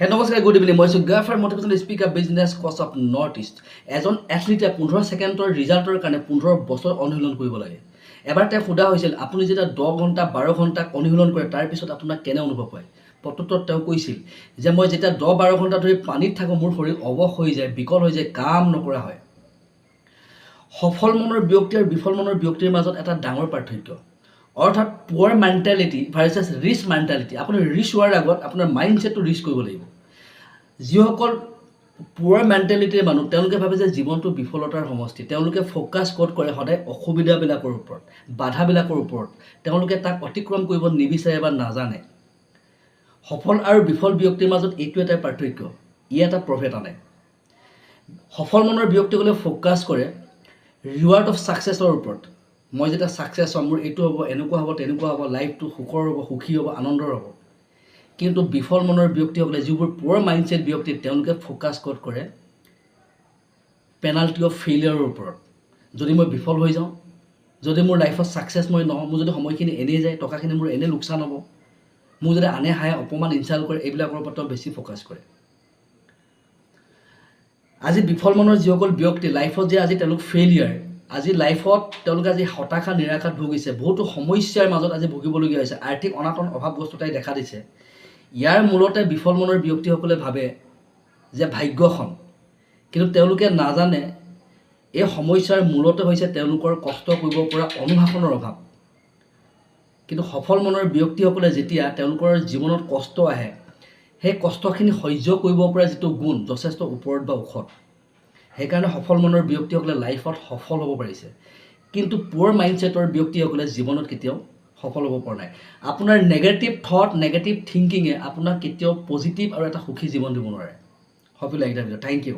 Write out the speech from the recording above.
হে নমস্কাৰ good evening মই চুগাফাৰ motivation speaker business coach of north east এজন এথলিটে পোন্ধৰ ছেকেণ্ডৰ ৰিজাল্টৰ কাৰণে পোন্ধৰ বছৰ অনুশীলন কৰিব লাগে। এবাৰ তেওঁক সোধা হৈছিল আপুনি যেতিয়া দহ ঘণ্টা বাৰ ঘণ্টা অনুশীলন কৰে তাৰপিছত আপোনাক কেনে অনুভৱ হয়? প্ৰত্যুত্তৰত তেওঁ কৈছিল যে মই যেতিয়া দহ বাৰ ঘণ্টা ধৰি পানীত থাকোঁ মোৰ শৰীৰ অৱস হৈ যায় বিকল হৈ যায় কাম নকৰা হয়। সফল মনৰ ব্যক্তি আৰু বিফল মনৰ ব্যক্তিৰ মাজত এটা ডাঙৰ পাৰ্থক্য। অৰ্থাৎ পুৱাৰ মেণ্টেলিটি ভাৰ্চেছ ৰিচ মেণ্টেলিটি আপুনি ৰিচ হোৱাৰ আগত আপোনাৰ মাইণ্ডছেটটো ৰিচ কৰিব লাগিব। যিসকল পুৱাৰ মেণ্টেলিটিৰ মানুহ তেওঁলোকে ভাবে যে জীৱনটো বিফলতাৰ সমষ্টি। তেওঁলোকে ফ'কাছ ক'ত কৰে সদায়? অসুবিধাবিলাকৰ ওপৰত বাধাবিলাকৰ ওপৰত। তেওঁলোকে তাক অতিক্ৰম কৰিব নিবিচাৰে বা নাজানে। সফল আৰু বিফল ব্যক্তিৰ মাজত এইটো এটাই পাৰ্থক্য। ই এটা প্ৰভেদ আনে। সফল মনৰ ব্যক্তিসকলে ফ'কাছ কৰে। ৰিৱাৰ্ড অফ ছাকচেছৰ ওপৰত। মই যেতিয়া ছাকচেছ হ'ম মোৰ এইটো হ'ব এনেকুৱা হ'ব তেনেকুৱা হ'ব লাইফটো সুখৰ হ'ব সুখী হ'ব আনন্দৰ হ'ব। কিন্তু বিফল মনৰ ব্যক্তিসকলে যিবোৰ পুৱাৰ মাইণ্ডছেট ব্যক্তি তেওঁলোকে ফ'কাছ ক'ত কৰে? পেনাল্টি অফ ফেইলিয়াৰৰ ওপৰত। যদি মই বিফল হৈ যাওঁ যদি মোৰ লাইফত ছাকচেছ মই নহওঁ মোৰ যদি সময়খিনি এনেই যায় টকাখিনি মোৰ এনেই লোকচান হ'ব মোক যদি আনে হাঁহে অপমান ইনচাল্ট কৰে এইবিলাকৰ ওপৰত তেওঁ বেছি ফ'কাছ কৰে। আজি বিফল মনৰ যিসকল ব্যক্তি লাইফত যে আজি তেওঁলোক ফেইলিয়াৰ আজি লাইফত তেওঁলোকে আজি হতাশা নিৰাশাত ভুগিছে। বহুতো সমস্যাৰ মাজত আজি ভুগিবলগীয়া হৈছে। আৰ্থিক অনাটন অভাৱগ্ৰস্ততাই দেখা দিছে। ইয়াৰ মূলতে বিফল মনৰ ব্যক্তিসকলে ভাবে যে ভাগ্যখন। কিন্তু তেওঁলোকে নাজানে এই সমস্যাৰ মূলতে হৈছে তেওঁলোকৰ কষ্ট কৰিব পৰা অনুশাসনৰ অভাৱ। কিন্তু সফল মনৰ ব্যক্তিসকলে যেতিয়া তেওঁলোকৰ জীৱনত কষ্ট আহে সেই কষ্টখিনি সহ্য কৰিব পৰা যিটো গুণ যথেষ্ট ওপৰত বা ওখত। সেইকাৰণে সফল মনৰ ব্যক্তিসকলে লাইফত সফল হ'ব পাৰিছে। কিন্তু পুৱাৰ মাইণ্ডছেটৰ ব্যক্তিসকলে জীৱনত কেতিয়াও সফল হ'ব পৰা নাই। আপোনাৰ নেগেটিভ থট নেগেটিভ থিংকিঙে আপোনাক কেতিয়াও পজিটিভ আৰু এটা সুখী জীৱন দিব নোৱাৰে। সফল লাগিলে থেংক ইউ